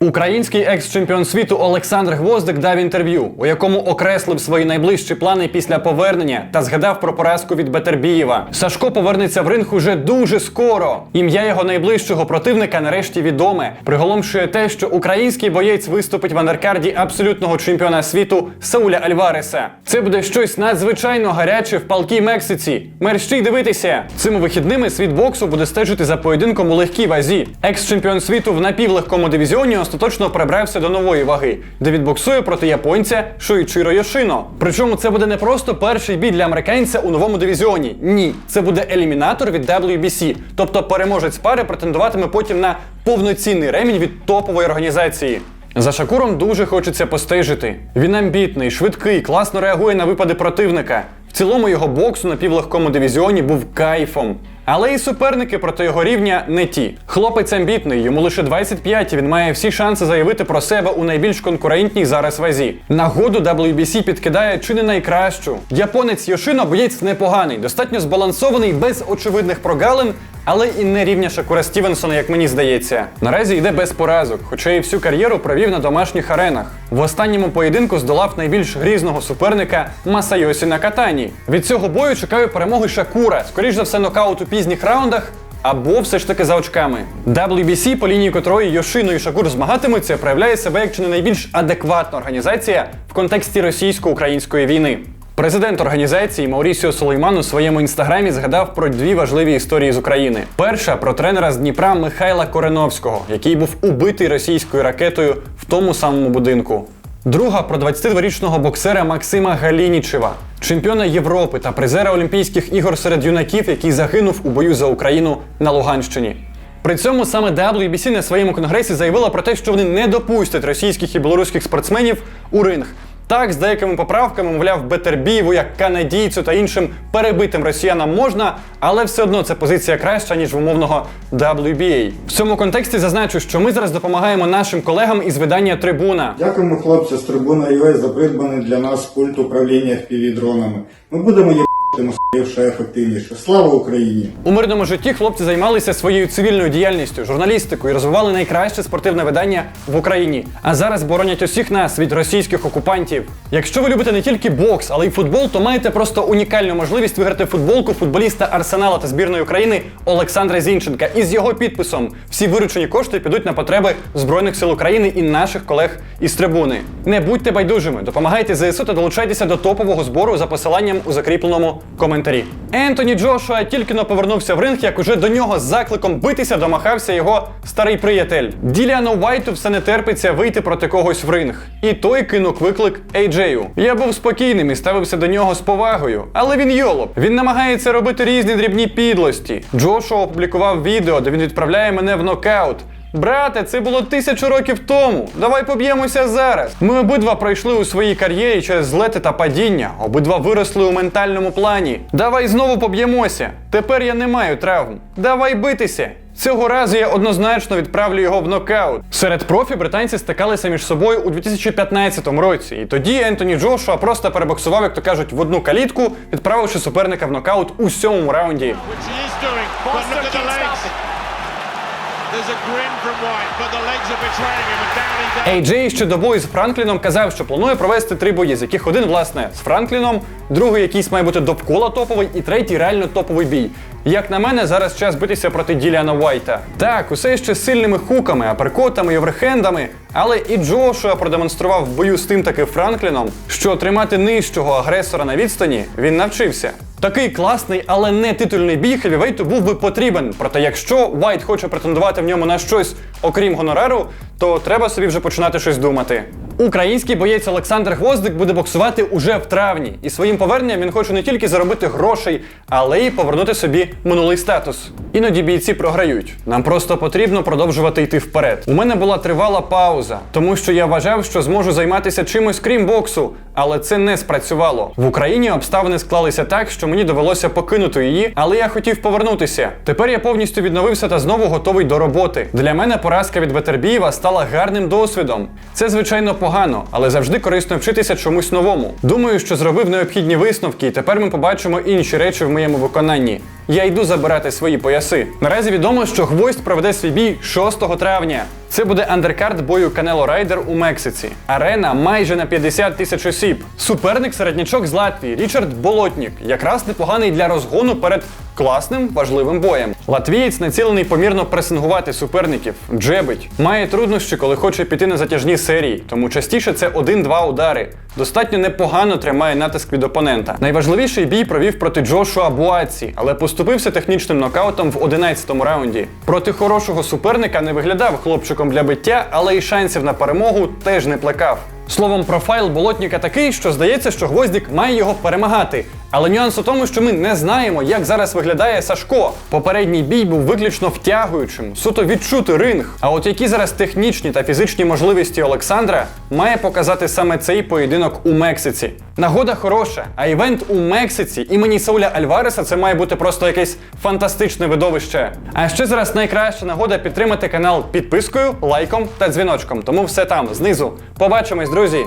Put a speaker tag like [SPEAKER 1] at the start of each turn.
[SPEAKER 1] Український екс-чемпіон світу Олександр Гвоздик дав інтерв'ю, у якому окреслив свої найближчі плани після повернення та згадав про поразку від Бетербієва. Сашко повернеться в ринг уже дуже скоро. Ім'я його найближчого противника нарешті відоме. Приголомшує те, що український боєць виступить в андеркарді абсолютного чемпіона світу Сауля Альвареса. Це буде щось надзвичайно гаряче в палкій Мексиці. Мерщій дивитися. Цими вихідними світ боксу буде стежити за поєдинком у легкій вазі. Екс-чемпіон світу в напівлегкому дивізіоні остаточно прибрався до нової ваги, де відбоксує проти японця Шуїчиро Йошино. Причому це буде не просто перший бій для американця у новому дивізіоні. Ні, це буде елімінатор від WBC, тобто переможець пари претендуватиме потім на повноцінний ремінь від топової організації. За Шакуром дуже хочеться постежити. Він амбітний, швидкий, класно реагує на випади противника. В цілому його бокс у напівлегкому дивізіоні був кайфом. Але і суперники проти його рівня не ті. Хлопець амбітний, йому лише 25, і він має всі шанси заявити про себе у найбільш конкурентній зараз вазі. Нагоду WBC підкидає чи не найкращу. Японець Йошино боєць непоганий, достатньо збалансований, без очевидних прогалин, але і не рівня Шакура Стівенсона, як мені здається. Наразі йде без поразок, хоча і всю кар'єру провів на домашніх аренах. В останньому поєдинку здолав найбільш грізного суперника Масайосі Накатані. Від цього бою чекаю перемоги Шакура, скоріш за все, нокаут у пізніх раундах. Або все ж таки за очками. WBC, по лінії котрої Йошино і Шакур змагатимуться, проявляє себе як чи не найбільш адекватна організація в контексті російсько-української війни. Президент організації Маурісіо Сулейман у своєму інстаграмі згадав про дві важливі історії з України. Перша про тренера з Дніпра Михайла Кореновського, який був убитий російською ракетою в тому самому будинку. Друга про 22-річного боксера Максима Галінічева, чемпіона Європи та призера Олімпійських ігор серед юнаків, який загинув у бою за Україну на Луганщині. При цьому саме WBC на своєму конгресі заявила про те, що вони не допустять російських і білоруських спортсменів у ринг. Так, з деякими поправками, мовляв, Бетербієву, як канадійцю та іншим перебитим росіянам можна, але все одно це позиція краща, ніж в умовного WBA. В цьому контексті зазначу, що ми зараз допомагаємо нашим колегам із видання Трибуна.
[SPEAKER 2] Дякуємо хлопці з трибуна UA за придбаний для нас пульт управління FPV-дронами. Ми будемо москалів ще ефективніше. Слава Україні!
[SPEAKER 1] У мирному житті хлопці займалися своєю цивільною діяльністю, журналістикою розвивали найкраще спортивне видання в Україні. А зараз боронять усіх нас від російських окупантів. Якщо ви любите не тільки бокс, але й футбол, то маєте просто унікальну можливість виграти футболку футболіста Арсенала та збірної України Олександра Зінченка. І з його підписом всі виручені кошти підуть на потреби Збройних сил України і наших колег із трибуни. Не будьте байдужими, допомагайте ЗСУ та долучайтеся до топового збору за посиланням у закріпленому коментарі. Ентоні Джошуа тільки но повернувся в ринг, як уже до нього з закликом битися домахався його старий приятель. Діліану Вайту все не терпиться вийти проти когось в ринг. І той кинув виклик Ейджею. Я був спокійним і ставився до нього з повагою, але він йолоп. Він намагається робити різні дрібні підлості. Джошуа опублікував відео, де він відправляє мене в нокаут. Брате, це було тисячу років тому. Давай поб'ємося зараз. Ми обидва пройшли у своїй кар'єрі через злети та падіння. Обидва виросли у ментальному плані. Давай знову поб'ємося. Тепер я не маю травм. Давай битися. Цього разу я однозначно відправлю його в нокаут. Серед профі британці стикалися між собою у 2015 році, і тоді Ентоні Джошуа просто перебоксував, як то кажуть, в одну калітку, відправивши суперника в нокаут у сьомому раунді. Ейджей ще до бою з Франкліном казав, що планує провести три бої, з яких один, власне, з Франкліном, другий якийсь має бути довкола топовий, і третій реально топовий бій. Як на мене, зараз час битися проти Діліана Уайта. Так, усе ще сильними хуками, аперкотами і оверхендами, але і Джошуа продемонстрував в бою з тим таки Франкліном, що тримати нижчого агресора на відстані він навчився. Такий класний, але не титульний бій хевівейту був би потрібен. Проте, якщо Вайт хоче претендувати в ньому на щось, окрім гонорару, то треба собі вже починати щось думати. Український боєць Олександр Гвоздик буде боксувати уже в травні, і своїм поверненням він хоче не тільки заробити грошей, але й повернути собі минулий статус. Іноді бійці програють. Нам просто потрібно продовжувати йти вперед. У мене була тривала пауза, тому що я вважав, що зможу займатися чимось крім боксу, але це не спрацювало. В Україні обставини склалися так, що мені довелося покинути її, але я хотів повернутися. Тепер я повністю відновився та знову готовий до роботи. Для мене поразка від Бетербієва стала гарним досвідом. Це звичайно погано, але завжди корисно вчитися чомусь новому. Думаю, що зробив необхідні висновки, і тепер ми побачимо інші речі в моєму виконанні. Я йду забирати свої пояси. Наразі відомо, що гвоздь проведе свій бій 6 травня. Це буде андеркарт бою Канело Райдер у Мексиці. Арена майже на 50 тисяч осіб. Суперник середнячок з Латвії Річард Болотнік, якраз непоганий для розгону перед класним важливим боєм. Латвієць націлений помірно пресингувати суперників, джебить. Має труднощі, коли хоче піти на затяжні серії, тому частіше це один-два удари. Достатньо непогано тримає натиск від опонента. Найважливіший бій провів проти Джошуа Буаці, але поступився технічним нокаутом в 11-му раунді. Проти хорошого суперника не виглядав хлопчиком для биття, але й шансів на перемогу теж не плекав. Словом, профайл болотніка такий, що здається, що Гвоздік має його перемагати. Але нюанс у тому, що ми не знаємо, як зараз виглядає Сашко. Попередній бій був виключно втягуючим, суто відчути ринг. А от які зараз технічні та фізичні можливості Олександра має показати саме цей поєдинок у Мексиці. Нагода хороша, а івент у Мексиці імені Сауля Альвареса це має бути просто якесь фантастичне видовище. А ще зараз найкраща нагода підтримати канал підпискою, лайком та дзвіночком. Тому все там знизу. Побачимось, друзі!